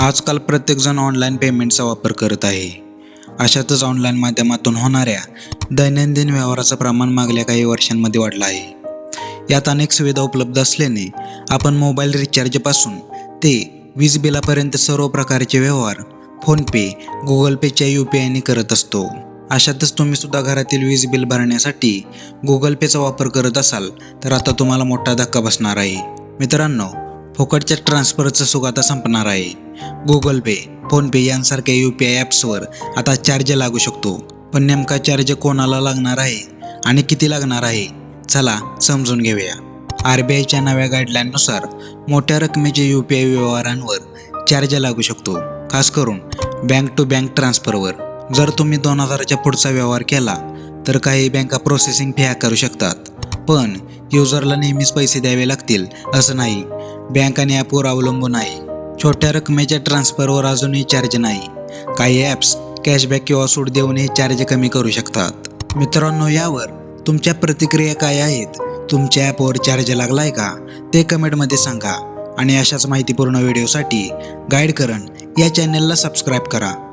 आजकाल प्रत्येकजण ऑनलाईन पेमेंटचा वापर करत आहे. अशातच ऑनलाईन माध्यमातून होणाऱ्या दैनंदिन व्यवहाराचं प्रमाण मागल्या काही वर्षांमध्ये वाढलं आहे. यात अनेक सुविधा उपलब्ध असल्याने आपण मोबाईल रिचार्जपासून ते वीज बिलापर्यंत सर्व प्रकारचे व्यवहार फोनपे गुगल पेच्या यू पी आयने करत असतो. अशातच तुम्ही सुद्धा घरातील वीज बिल भरण्यासाठी गुगल पेचा वापर करत असाल तर आता तुम्हाला मोठा धक्का बसणार आहे. मित्रांनो फुकटच्या ट्रान्सफरचं सुख आता संपणार आहे. गुगल पे फोनपे यांसारख्या यू पी आय ॲप्सवर आता चार्ज लागू शकतो. पण नेमका चार्ज कोणाला लागणार आहे आणि किती लागणार आहे? चला समजून घेऊया. आर बी आयच्या नव्या गाईडलाईननुसार मोठ्या रकमेचे यू पी आय व्यवहारांवर चार्ज लागू शकतो. खास करून बँक टू बँक ट्रान्सफरवर जर तुम्ही दोन हजाराच्या पुढचा व्यवहार केला तर काही बँका प्रोसेसिंग फी करू शकतात. पण युजरला नेहमीच पैसे द्यावे लागतील असं नाही. बँक आणि ॲपवर अवलंबून आहे. छोट्या रकमेच्या ट्रान्सफरवर अजूनही चार्ज नाही. काही ॲप्स कॅशबॅक किंवा सूट देऊनही चार्ज कमी करू शकतात. मित्रांनो यावर तुमच्या प्रतिक्रिया काय आहेत? तुमच्या ॲपवर चार्ज लागलाय का? ते कमेंटमध्ये सांगा. आणि अशाच माहितीपूर्ण व्हिडिओसाठी गाईड करण या चॅनलला सबस्क्राईब करा.